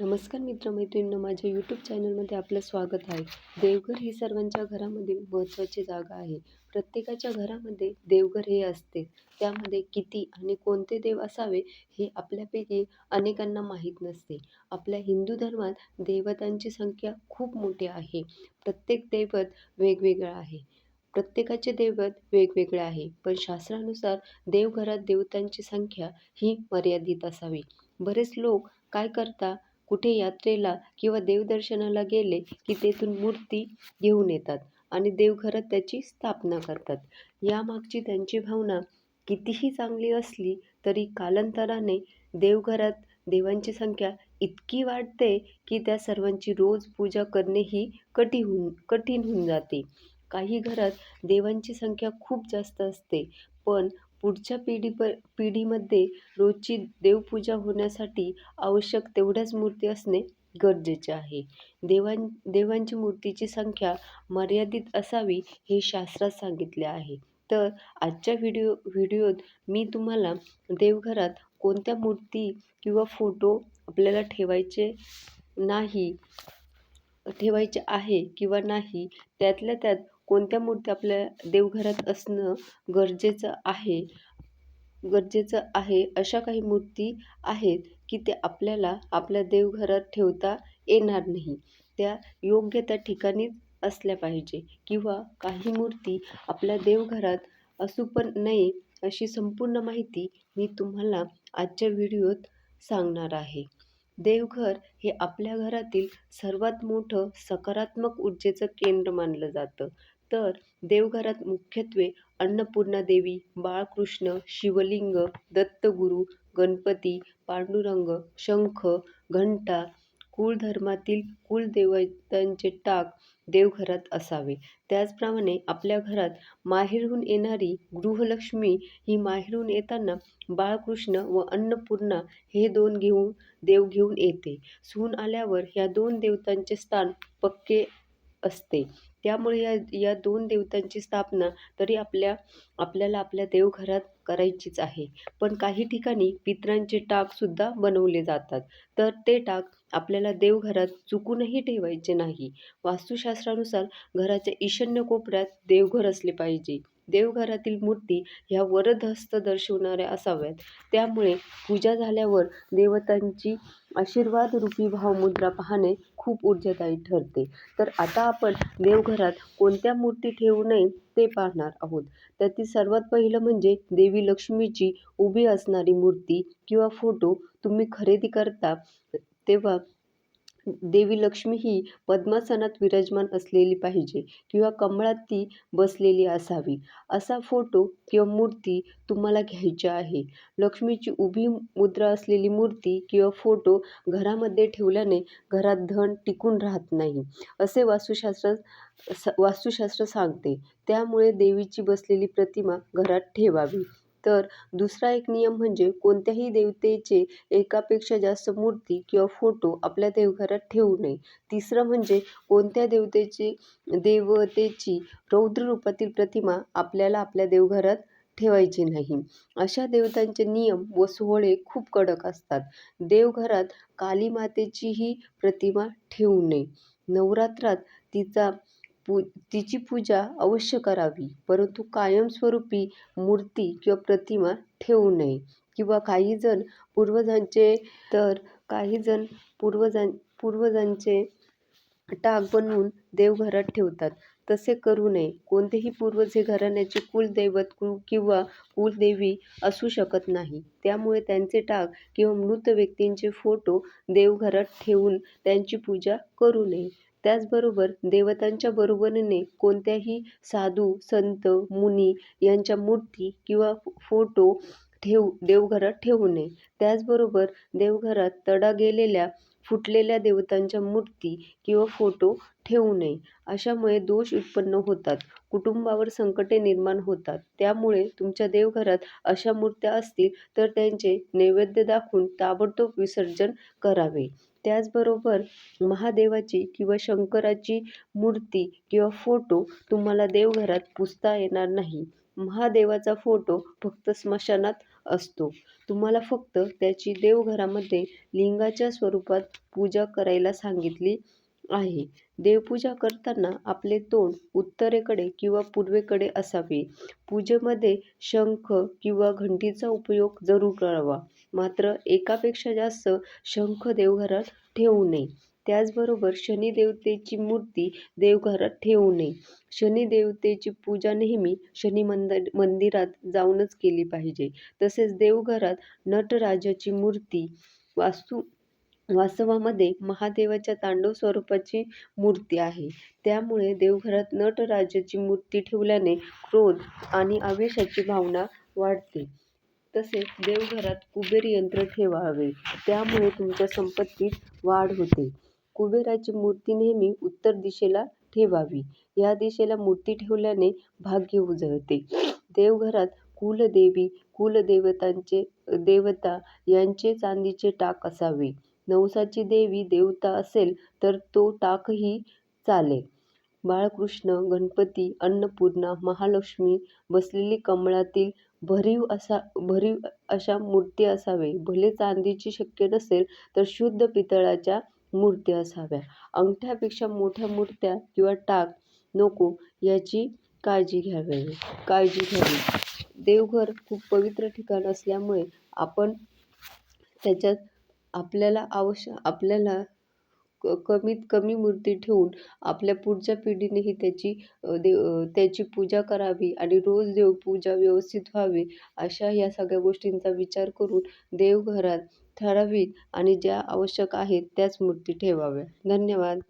नमस्कार मित्रमैत्रिणींनो माझ्या यूट्यूब चॅनलमध्ये आपलं स्वागत आहे. देवघर ही सर्वांच्या घरामधील महत्त्वाची जागा आहे. प्रत्येकाच्या घरामध्ये देवघर हे असते. त्यामध्ये किती आणि कोणते देव असावे हे आपल्यापैकी अनेकांना माहीत नसते. आपल्या हिंदू धर्मात देवतांची संख्या खूप मोठी आहे. प्रत्येक दैवत वेगवेगळं आहे. प्रत्येकाचे दैवत वेगवेगळे आहे. पण शास्त्रानुसार देवघरात देवतांची संख्या ही मर्यादित असावी. बरेच लोक काय करता? कुठे यात्रेला किंवा देवदर्शनाला गेले की तेथून मूर्ती घेऊन येतात आणि देवघरात त्याची स्थापना करतात. यामागची त्यांची भावना कितीही चांगली असली तरी कालांतराने देवघरात देवांची संख्या इतकी वाढते की त्या सर्वांची रोज पूजा करणे ही कठी होऊन कठीण होऊन जाते. काही घरात देवांची संख्या खूप जास्त असते पण पुढच्या पिढी प पिढीमध्ये रोजची देवपूजा होण्यासाठी आवश्यक तेवढ्याच मूर्ती असणे गरजेचे आहे. देवां देवांची मूर्तीची संख्या मर्यादित असावी हे शास्त्रात सांगितले आहे. तर आजच्या व्हिडिओ व्हिडिओत मी तुम्हाला देवघरात कोणत्या मूर्ती किंवा फोटो आपल्याला ठेवायचे नाही ठेवायचे आहे किंवा नाही त्यातल्या त्यात कोणत्या मूर्ती आपल्या देवघरात असणं गरजेचं आहे? गरजेचं आहे अशा काही मूर्ती आहेत की ते आपल्याला आपल्या देवघरात ठेवता येणार नाही. त्या योग्य त्या ठिकाणीच असल्या पाहिजे किंवा काही मूर्ती आपल्या देवघरात असू पण नये अशी संपूर्ण माहिती मी तुम्हाला आजच्या व्हिडिओत सांगणार आहे. देवघर हे आपल्या घरातील सर्वात मोठं सकारात्मक ऊर्जेचं केंद्र मानलं जातं. तर देवघरात मुख्यत्वे अन्नपूर्णा देवी बाळकृष्ण शिवलिंग दत्तगुरू गणपती पांडुरंग शंख घंटा कुळधर्मातील कुलदेवतांचे टाक देवघरात असावे. त्याचप्रमाणे आपल्या घरात माहेरहून येणारी गृहलक्ष्मी ही माहेरहून येताना बाळकृष्ण व अन्नपूर्णा हे दोन घेऊन देव घेऊन येते. सून आल्यावर ह्या दोन देवतांचे स्थान पक्के असते. त्यामुळे या या दोन देवतांची स्थापना तरी आपल्या आपल्याला आपल्या देवघरात करायचीच आहे. पण काही ठिकाणी पितरांचे टाकसुद्धा बनवले जातात. तर ते टाक आपल्याला देवघरात चुकूनही ठेवायचे नाही. वास्तुशास्त्रानुसार घराच्या ईशान्य कोपऱ्यात देवघर असले पाहिजे. देवघरातील मूर्ती ह्या वरदहस्त दर्शवणाऱ्या असाव्यात. त्यामुळे पूजा झाल्यावर देवतांची आशीर्वाद रूपी भावमुद्रा पाहणे खूप ऊर्जादायी ठरते. तर आता आपण देवघरात कोणत्या मूर्ती ठेवू नये ते पाहणार आहोत. त्यातील सर्वात पहिलं म्हणजे देवी लक्ष्मीची उभी असणारी मूर्ती किंवा फोटो तुम्ही खरेदी करता तेव्हा देवी लक्ष्मी ही पद्मासनात विराजमान असलेली पाहिजे किंवा कमळात ती बसलेली असावी. असा फोटो किंवा मूर्ती तुम्हाला घ्यायची आहे. लक्ष्मीची उभी मुद्रा असलेली मूर्ती किंवा फोटो घरामध्ये ठेवल्याने घरात धन टिकून राहत नाही असे वास्तुशास्त्र वास्तुशास्त्र सांगते. त्यामुळे देवीची बसलेली प्रतिमा घरात ठेवावी. तर दुसरा एक नियम म्हणजे कोणत्याही देवतेचे एकापेक्षा जास्त मूर्ती किंवा फोटो आपल्या देवघरात ठेवू नये. तिसरं म्हणजे कोणत्या देवतेची देवतेची रौद्र रूपातील प्रतिमा आपल्याला आपल्या देवघरात ठेवायची नाही. अशा देवतांचे नियम व सोहळे खूप कडक असतात. देवघरात काली मातेचीही प्रतिमा ठेवू नये. नवरात्रात तिचा पू तिची पूजा अवश्य करावी. परंतु कायमस्वरूपी मूर्ती किंवा प्रतिमा ठेवू नये. किंवा काहीजण पूर्वजांचे तर काहीजण पूर्वजां पूर्वजांचे टाक बनवून देवघरात ठेवतात. तसे करू नये. कोणतेही पूर्वज हे घराण्याचे कुलदैवत कुल किंवा कुलदेवी असू शकत नाही. त्यामुळे त्यांचे टाक किंवा मृत व्यक्तींचे फोटो देवघरात ठेवून त्यांची पूजा करू नये. त्याचबरोबर देवतांच्या बरोबरीने कोणत्याही साधू संत मुनी यांच्या मूर्ती किंवा फोटो ठेवू देवघरात ठेवू नये. त्याचबरोबर देवघरात तडा गेलेल्या फुटलेल्या देवतांच्या मूर्ती किंवा फोटो ठेवू नये. अशामुळे दोष उत्पन्न होतात. कुटुंबावर संकटे निर्माण होतात. त्यामुळे तुमच्या देवघरात अशा मूर्त्या असतील तर त्यांचे नैवेद्य दाखवून ताबडतोब विसर्जन करावे. त्याचबरोबर महादेवाची किंवा शंकराची मूर्ती किंवा फोटो तुम्हाला देवघरात पुजता येणार नाही. महादेवाचा फोटो फक्त स्मशानात असतो. तुम्हाला फक्त त्याची देवघरामध्ये लिंगाच्या स्वरूपात पूजा करायला सांगितली. आहे. देवपूजा करताना आपले तोंड उत्तरेकडे किंवा पूर्वेकडे असावे. पूजेमध्ये शंख किंवा घंटीचा उपयोग जरूर करावा. मात्र एकापेक्षा जास्त शंख देवघरात ठेवू नये. त्याचबरोबर शनिदेवतेची मूर्ती देवघरात ठेवू नये. शनिदेवतेची पूजा नेहमी शनी मंदिर मंदिरात जाऊनच केली पाहिजे. तसेच देवघरात नटराजाची मूर्ती वास्तू वास्तवामध्ये महादेवाच्या तांडव स्वरूपाची मूर्ती आहे. त्यामुळे देवघरात नटराजाची मूर्ती ठेवल्याने क्रोध आणि आवेशाची भावना वाढते. तसेच देवघरात कुबेर यंत्र ठेवावे. त्यामुळे तुमच्या संपत्तीत वाढ होते. कुबेराची मूर्ती नेहमी उत्तर दिशेला ठेवावी. या दिशेला मूर्ती ठेवल्याने भाग्य उजळते. देवघरात कुलदेवी कुलदेवतांचे देवता यांचे चांदीचे टाक असावे. नवसाची देवी देवता असेल तर तो टाकही चालेल. बाळकृष्ण गणपती अन्नपूर्णा महालक्ष्मी बसलेली कमळातील भरीव असा भरीव अशा मूर्ती असावे. भले चांदीची शक्य नसेल तर शुद्ध पितळाच्या मूर्ती असाव्या. अंगठ्यापेक्षा मोठ्या मूर्त्या किंवा टाक नको याची काळजी घ्यावी. काळजी घ्यावी. देवघर खूप पवित्र ठिकाण असल्यामुळे आपण त्याच्यात आपल्याला आवश्य आपल्याला क कमीत कमी मूर्ती ठेवून आपल्या पुढच्या पिढीनेही त्याची देव त्याची पूजा करावी आणि रोज देवपूजा व्यवस्थित व्हावी अशा या सगळ्या गोष्टींचा विचार करून देवघरात ठराविक आणि ज्या आवश्यक आहेत त्याच मूर्ती ठेवाव्या. धन्यवाद.